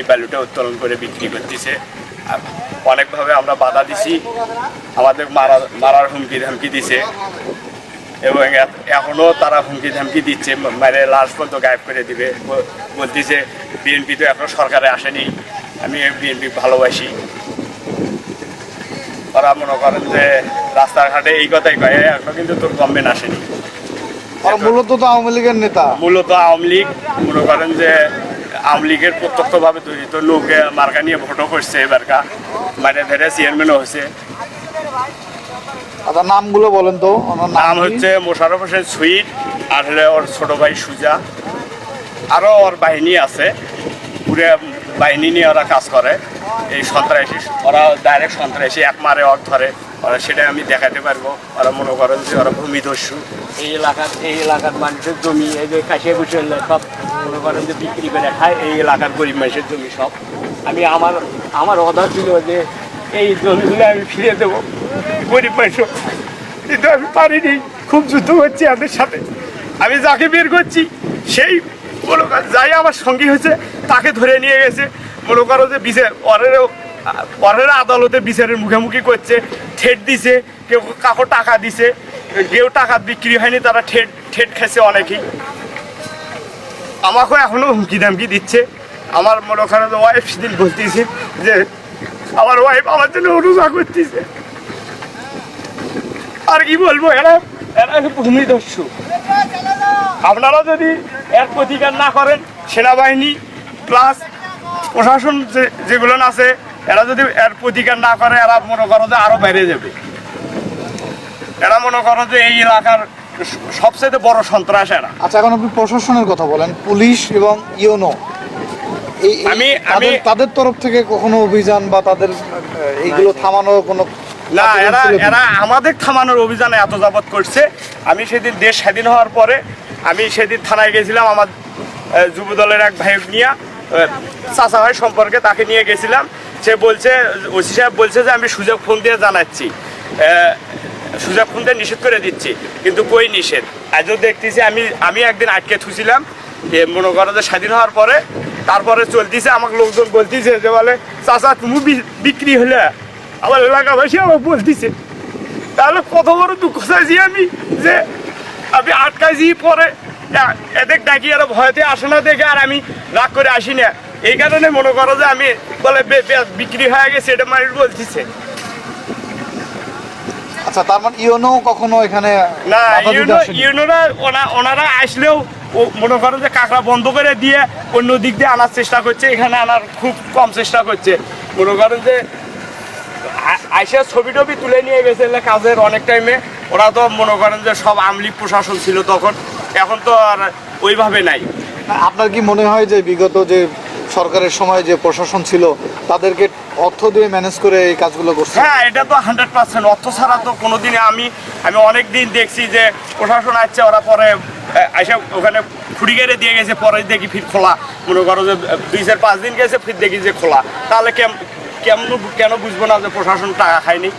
এই বালুটা উত্তোলন করে বিক্রি করতেছে। অনেকভাবে আমরা বাধা দিছি। আমাদের মারা মারার হুমকি ধামকি দিছে। এবং এখনও তারা হুমকি ধামকি দিচ্ছে। মানে লাশ পর্যন্ত গায়েব করে দিবে। বলতেছে বিএনপি তো এখনও সরকারে আসেনি। আমি বিএনপি ভালোবাসি। ওরা মনে করেন যে রাস্তাঘাটে এই কথাই কয় এখনও কিন্তু তোর গভর্নমেন্ট আসেনি। আর মূলত তো আওয়ামী লীগের নেতা। মূলত আওয়ামী লীগ মনে করেন যে আওয়ামী লীগের প্রত্যক্ষভাবে জড়িত লোক মার্কা নিয়ে ভোটও করছে এবারকা মানে ধরে চেয়ারম্যানও হয়েছে। আচ্ছা নামগুলো বলেন তো ওনার নাম হচ্ছে মোশারফ হোসেন সুইট আর হলে ওর ছোট ভাই সুজা। আরও ওর বাহিনী আছে। পুরো বাহিনী নিয়ে ওরা কাজ করে। এই সন্ত্রাসী ওরা ডাইরেক্ট সন্ত্রাসী এক মারে অর ধরে। ওরা সেটা আমি দেখাতে পারব। ওরা মনে করেন যে ওরা ভূমিদস্যু এই এলাকার এই এলাকার মানুষের জমি এই যে কাশিয়া কুশিয়া সব মনে করেন যে বিক্রি করে খায়, এই এলাকার গরিব মানুষের জমি সব। আমি আমার আমার অর্ডার ছিল যে এই জমিগুলো আমি ফিরে দেবো। গরিব মানুষ। কিন্তু আমি পারিনি। খুব যুদ্ধ হচ্ছে এদের সাথে। আমি যাকে বের করছি, সেই মনে যাই আমার সঙ্গী হয়েছে, তাকে ধরে নিয়ে গেছে। মনে করো যে বিচার, পরেরও, পরের আদালতে বিচারের মুখোমুখি করছে, ঠেট দিছে, কেউ কাকো টাকা দিছে, কেউ টাকা বিক্রি হয়নি, তারা ঠেট ঠেট খেছে অনেকেই। আমাকেও এখনও হুমকি দামকি দিচ্ছে। আমার মনে করেন ওয়াইফ সেদিন বলতেছে যে, আমার ওয়াইফ আমার জন্য অনুজা করতেছে। আর কি বলব, এরা এরা ভূমিদস্যু। আপনারা যদি এর প্রতিকার না করেন, সেনাবাহিনী প্লাস প্রশাসন যে, যেগুলো আছে, এরা যদি এর প্রতিকার না করে, এরা মনে করো যে আরও বেড়ে যাবে। এরা মনে করো যে এই এলাকার সবচেয়ে বড় সন্ত্রাস এরা। আচ্ছা এখন আপনি প্রশাসনের কথা বলেন পুলিশ এবং ইউনো। আমি- আমি- তাদের তরফ থেকে কখনো অভিযান বা তাদের এইগুলো থামানোর কোনো না এরা এরা আমাদের থামানোর অভিযানে এত যাবত করছে। আমি সেদিন দেশ স্বাধীন হওয়ার পরে আমি সেদিন থানায় গেছিলাম আমার যুব দলের এক ভাই নিয়ে চাচা ভাই সম্পর্কে তাকে নিয়ে গেছিলাম। সে বলছে ওসি সাহেব বলছে যে আমি সুযোগ ফোন দিয়ে জানাচ্ছি। ফোন দিয়ে নিষেধ করে দিচ্ছি, কিন্তু কই নিষেধ? আজও দেখতেছি আমি আমি একদিন আটকে থুছিলাম যে মনে করো যে স্বাধীন হওয়ার পরে, তারপরে চলতেছে, আমাকে লোকজন বলতেছে যে বলে, চাচা, তুমি বিক্রি হলে আমার এলাকাবাসী আমার বলতেছে। তাহলে কত বড় দুঃখ চাইছি আমি যে আমি আটকাইছি পরে এদের ডাকি আর ভয়তে আসে না দেখে আর আমি রাগ করে আসি না। এই কারণে মনে করো যে আমি বলে বিক্রি হয়ে গেছে, এটা মানুষ বলতেছে। আচ্ছা তার মানে ইউনো কখনো এখানে না ইউনো ইউনোরা ওনা- ওনারা আসলেও ও মনে করো যে কাঁকড়া বন্ধ করে দিয়ে অন্য দিক দিয়ে আনার চেষ্টা করছে এখানে আনার খুব কম চেষ্টা করছে। মনে করেন যে আইসা ছবি টবি তুলে নিয়ে গেছে কাজের অনেক টাইমে ওরা তো মনে করেন যে সব আমলি প্রশাসন ছিল তখন। এখন তো আর ওইভাবে নাই। আপনার কি মনে হয় যে বিগত যে সরকারের সময় যে প্রশাসন ছিল, তাদেরকে অর্থ দিয়ে ম্যানেজ করে এই কাজগুলো করছে। হ্যাঁ এটা তো হান্ড্রেড পার্সেন্ট অর্থ ছাড়া তো কোনোদিনে আমি আমি অনেক দিন দেখছি যে প্রশাসন আসছে, ওরা পরে এসে ওখানে খুঁড়ি গেড়ে দিয়ে গেছে, পরে দেখি ফির খোলা। মনে করো যে, দুই চার পাঁচ দিন গেছে, ফির দেখি যে খোলা। তাহলে কেম, কেমন, কেন বুঝব না যে প্রশাসন টাকা খায়নি?